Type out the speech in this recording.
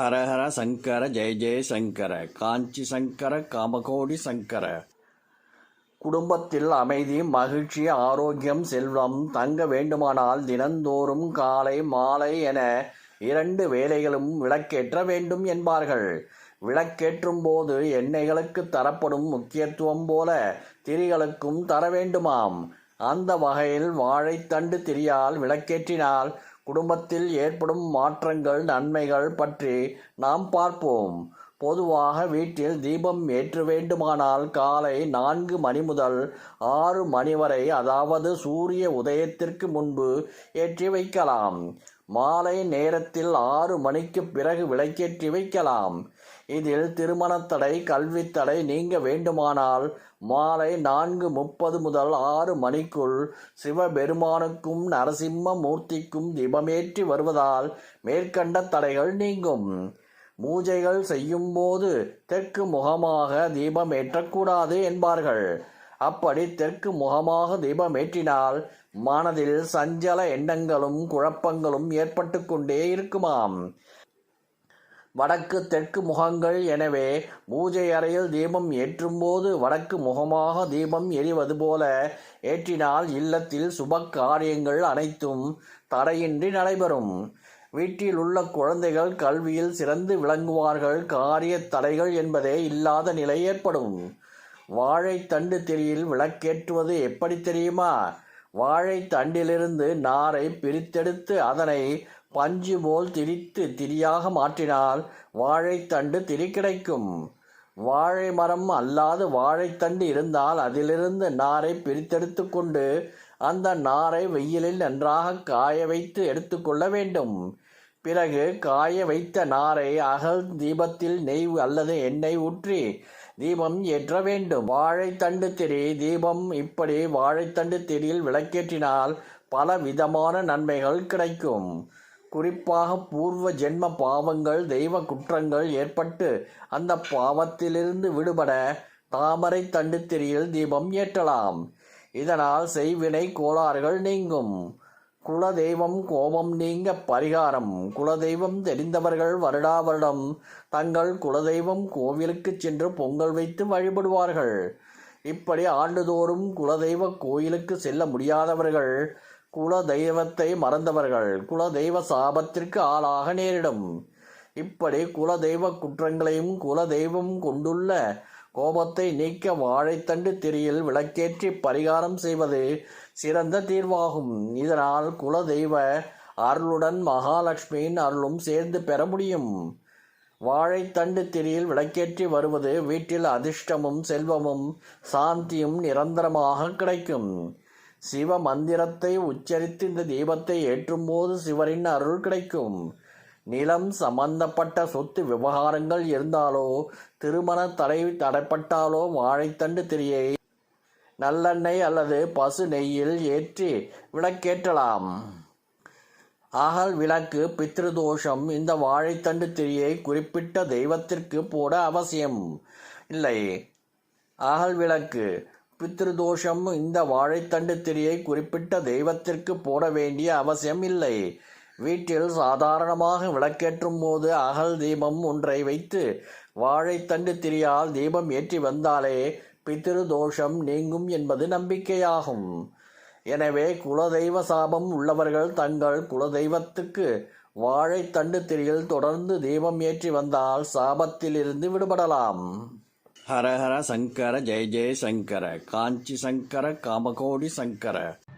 ஹரஹர சங்கர ஜெய ஜெய சங்கர காஞ்சி சங்கர காமகோடி சங்கர. குடும்பத்தில் அமைதி மகிழ்ச்சி ஆரோக்கியம் செல்வம் தங்க வேண்டுமானால் தினந்தோறும் காலை மாலை என இரண்டு வேலைகளும் விளக்கேற்ற வேண்டும் என்பார்கள். விளக்கேற்றும் போது எண்ணெய்களுக்கு தரப்படும் முக்கியத்துவம் போல திரிகளுக்கும் தர வேண்டுமாம். அந்த வகையில் வாழைத்தண்டு திரியால் விளக்கேற்றினால் குடும்பத்தில் ஏற்படும் மாற்றங்கள் நன்மைகள் பற்றி நாம் பார்ப்போம். பொதுவாக வீட்டில் தீபம் ஏற்ற வேண்டுமானால் காலை நான்கு மணி முதல் ஆறு மணி வரை அதாவது சூரிய உதயத்திற்கு முன்பு ஏற்றி வைக்கலாம். மாலை நேரத்தில் ஆறு மணிக்கு பிறகு விளக்கேற்றி வைக்கலாம். இதில் திருமணத்தடை கல்வித்தடை நீங்க வேண்டுமானால் மாலை நான்கு முப்பது முதல் ஆறு மணிக்குள் சிவபெருமானுக்கும் நரசிம்ம மூர்த்திக்கும் தீபமேற்றி வருவதால் மேற்கண்ட தடைகள் நீங்கும். பூஜைகள் செய்யும்போது தெற்கு முகமாக தீபம் ஏற்றக்கூடாது என்பார்கள். அப்படி தெற்கு முகமாக தீபம் ஏற்றினால் மனதில் சஞ்சல எண்ணங்களும் குழப்பங்களும் ஏற்பட்டு கொண்டே இருக்குமாம். வடக்கு தெற்கு முகங்கள். எனவே பூஜை அறையில் தீபம் ஏற்றும்போது வடக்கு முகமாக தீபம் எரிவது போல ஏற்றினால் இல்லத்தில் சுப காரியங்கள் அனைத்தும் தடையின்றி நடைபெறும். வீட்டில் உள்ள குழந்தைகள் கல்வியில் சிறந்து விளங்குவார்கள். காரிய தடைகள் என்பதே இல்லாத நிலை ஏற்படும். வாழைத்தண்டு திரியில் விளக்கேற்றுவது எப்படி தெரியுமா? வாழைத்தண்டிலிருந்து நாரை பிரித்தெடுத்து அதனை பஞ்சு போல் திரித்து திரியாக மாற்றினால் வாழைத்தண்டு திரி கிடைக்கும் வாழை மரம் அல்லாது வாழைத்தண்டு இருந்தால் அதிலிருந்து நாரை பிரித்தெடுத்து கொண்டு அந்த நாரை வெயிலில் நன்றாக காய வைத்து எடுத்துக்கொள்ள வேண்டும். பிறகு காய வைத்த நாரை அகல் தீபத்தில் நெய் அல்லது எண்ணெய் ஊற்றி தீபம் ஏற்ற வேண்டும். வாழைத்தண்டு திரி தீபம் இப்படி வாழைத்தண்டு திரியில் விளக்கேற்றினால் பல விதமான நன்மைகள் கிடைக்கும். குறிப்பாக பூர்வ ஜென்ம பாவங்கள் தெய்வ குற்றங்கள் ஏற்பட்டு அந்த பாவத்திலிருந்து விடுபட தாமரை தண்டு திரியில் தீபம் ஏற்றலாம். இதனால் செய்வினை கோளாறுகள் நீங்கும். குலதெய்வம் கோபம் நீங்க பரிகாரம். குலதெய்வம் தெரிந்தவர்கள் வருடா வருடம். தங்கள் குலதெய்வம் கோவிலுக்கு சென்று பொங்கல் வைத்து வழிபடுவார்கள். இப்படி ஆண்டுதோறும் குலதெய்வ கோயிலுக்கு செல்ல முடியாதவர்கள் குல தெய்வத்தை மறந்தவர்கள். குலதெய்வ சாபத்திற்கு ஆளாக நேரிடும். இப்படி குலதெய்வ குற்றங்களையும் குலதெய்வம் கொண்டுள்ள கோபத்தை நீக்க வாழைத்தண்டு திரியில் விளக்கேற்றி பரிகாரம் செய்வது சிறந்த தீர்வாகும். இதனால் குல தெய்வ அருளுடன் மகாலட்சுமியின் அருளும் சேர்ந்து பெற முடியும். வாழைத்தண்டு திரியில் விளக்கேற்றி வருவது வீட்டில் அதிர்ஷ்டமும் செல்வமும் சாந்தியும் நிரந்தரமாக கிடைக்கும். சிவ மந்திரத்தை உச்சரித்து இந்த தீபத்தை ஏற்றும்போது சிவரின் அருள் கிடைக்கும். நிலம் சம்பந்தப்பட்ட சொத்து விவகாரங்கள் இருந்தாலோ திருமண தடை தடைப்பட்டாலோ வாழைத்தண்டு திரியை நல்லெண்ணெய் அல்லது பசு நெய்யில் ஏற்றி விளக்கேற்றலாம். அகல் விளக்கு பித்ருதோஷம் இந்த வாழைத்தண்டு திரியை குறிப்பிட்ட தெய்வத்திற்கு போட அவசியம் இல்லை. அகல் விளக்கு பித்ருதோஷம் இந்த வாழைத்தண்டு திரியை குறிப்பிட்ட தெய்வத்திற்கு போட வேண்டிய அவசியம் இல்லை. வீட்டில் சாதாரணமாக விளக்கேற்றும் போது அகல் தீபம் ஒன்றை வைத்து வாழைத்தண்டு திரியால் தீபம் ஏற்றி வந்தாலே பித்திரு தோஷம் நீங்கும் என்பது நம்பிக்கையாகும். எனவே குலதெய்வ சாபம் உள்ளவர்கள் தங்கள் குலதெய்வத்துக்கு வாழைத்தண்டு திரியில் தொடர்ந்து தீபம் ஏற்றி வந்தால் சாபத்திலிருந்து விடுபடலாம். ஹரஹர சங்கர ஜெய ஜெய சங்கர காஞ்சி சங்கர காமகோடி சங்கர.